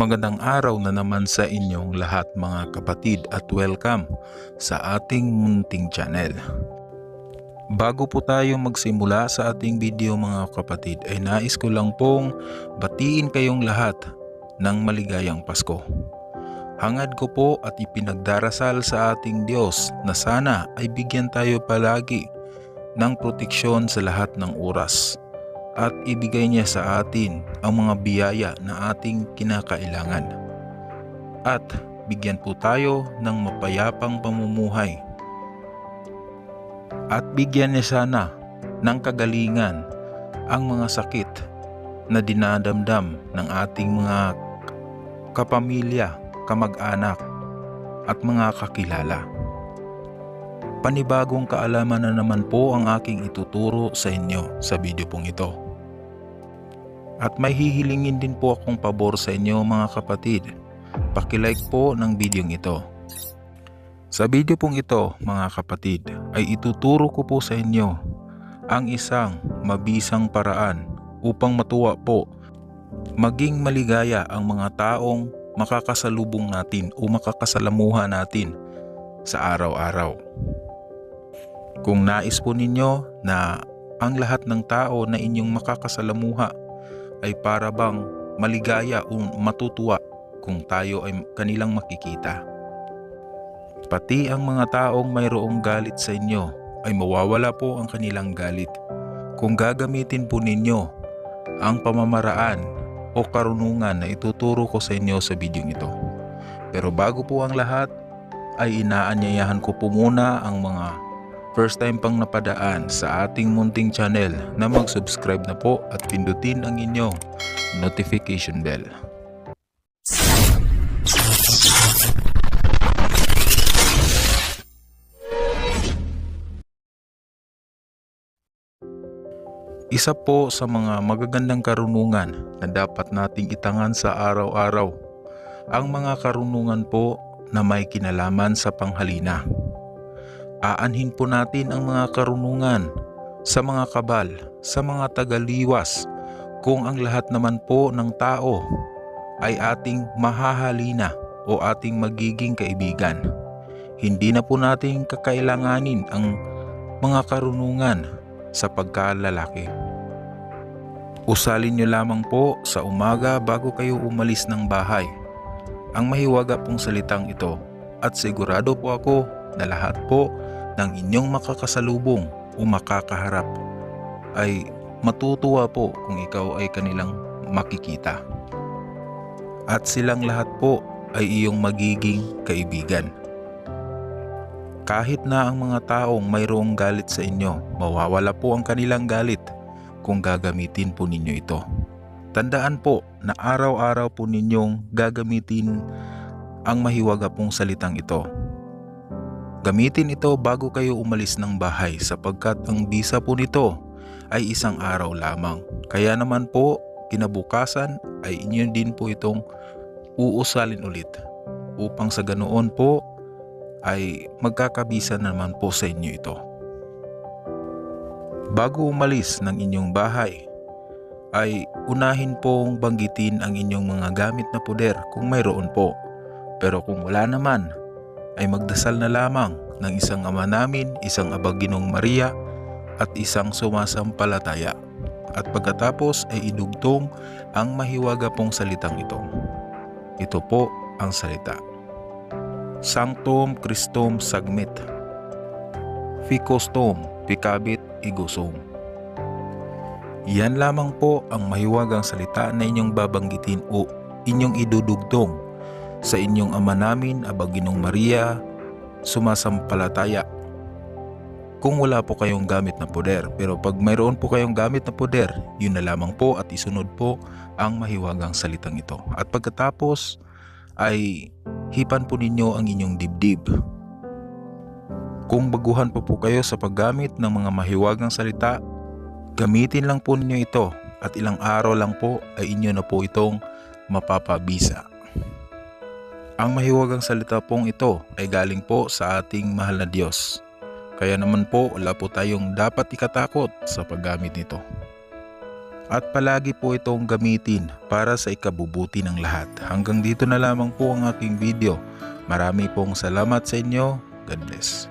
Magandang araw na naman sa inyong lahat mga kapatid at welcome sa ating munting channel. Bago po tayo magsimula sa ating video mga kapatid ay nais ko lang pong batiin kayong lahat ng maligayang Pasko. Hangad ko po at ipinagdarasal sa ating Diyos na sana ay bigyan tayo palagi ng proteksyon sa lahat ng oras at ibigay niya sa atin ang mga biyaya na ating kinakailangan. At bigyan po tayo ng mapayapang pamumuhay. At bigyan niya sana ng kagalingan ang mga sakit na dinadamdam ng ating mga kapamilya, kamag-anak at mga kakilala. Panibagong kaalaman na naman po ang aking ituturo sa inyo sa video pong ito. At may hihilingin din po akong pabor sa inyo mga kapatid. Pakilike po ng video ito. Sa video pong ito mga kapatid ay ituturo ko po sa inyo ang isang mabisang paraan upang matuwa po maging maligaya ang mga taong makakasalubong natin o makakasalamuha natin sa araw-araw. Kung nais po ninyo na ang lahat ng tao na inyong makakasalamuha ay para bang maligaya o matutuwa kung tayo ay kanilang makikita. Pati ang mga taong mayroong galit sa inyo ay mawawala po ang kanilang galit kung gagamitin po ninyo ang pamamaraan o karunungan na ituturo ko sa inyo sa video ito. Pero bago po ang lahat ay inaanyayahan ko po muna ang mga first time pang napadaan sa ating munting channel na mag-subscribe na po at pindutin ang inyong notification bell. Isa po sa mga magagandang karunungan na dapat nating itangan sa araw-araw ang mga karunungan po na may kinalaman sa panghalina aanhin po natin ang mga karunungan sa mga kabal, sa mga tagaliwas, kung ang lahat naman po ng tao ay ating mahahalina o ating magiging kaibigan. Hindi na po natin kakailanganin ang mga karunungan sa pagkalalaki. Usalin nyo lamang po sa umaga bago kayo umalis ng bahay ang mahiwaga pong salitang ito at sigurado po ako na lahat po ng inyong makakasalubong o makakaharap ay matutuwa po kung ikaw ay kanilang makikita. At silang lahat po ay iyong magiging kaibigan. Kahit na ang mga taong mayroong galit sa inyo, mawawala po ang kanilang galit kung gagamitin po ninyo ito. Tandaan po na araw-araw po ninyong gagamitin ang mahiwaga pong salitang ito Gamitin ito bago kayo umalis ng bahay sapagkat ang bisa po nito ay isang araw lamang. Kaya naman po kinabukasan ay inyo din po itong uusalin ulit upang sa ganoon po ay magkakabisa naman po sa inyo ito. Bago umalis ng inyong bahay ay unahin pong banggitin ang inyong mga gamit na puder kung mayroon po. Pero kung wala naman ay magdasal na lamang ng isang ama namin, isang abaginong Maria at isang sumasampalataya. At pagkatapos ay idugtong ang mahiwaga pong salitang ito. Ito po ang salita. Sanctum Christum Sagmit Ficostum Picabit Igosum Yan lamang po ang mahiwagang salita na inyong babanggitin o inyong idudugtong sa inyong ama namin, Abaginong Maria, sumasampalataya. Kung wala po kayong gamit na poder, pero pag mayroon po kayong gamit na poder, yun na lamang po at isunod po ang mahiwagang salitang ito. At pagkatapos ay hipan po ninyo ang inyong dibdib. Kung baguhan pa po kayo sa paggamit ng mga mahiwagang salita, gamitin lang po ninyo ito at ilang araw lang po ay inyo na po itong mapapabisa. Ang mahiwagang salita pong ito ay galing po sa ating mahal na Diyos. Kaya naman po wala po tayong dapat ikatakot sa paggamit nito. at palagi po itong gamitin para sa ikabubuti ng lahat. Hanggang dito na lamang po ang aking video. Marami pong salamat sa inyo. God bless.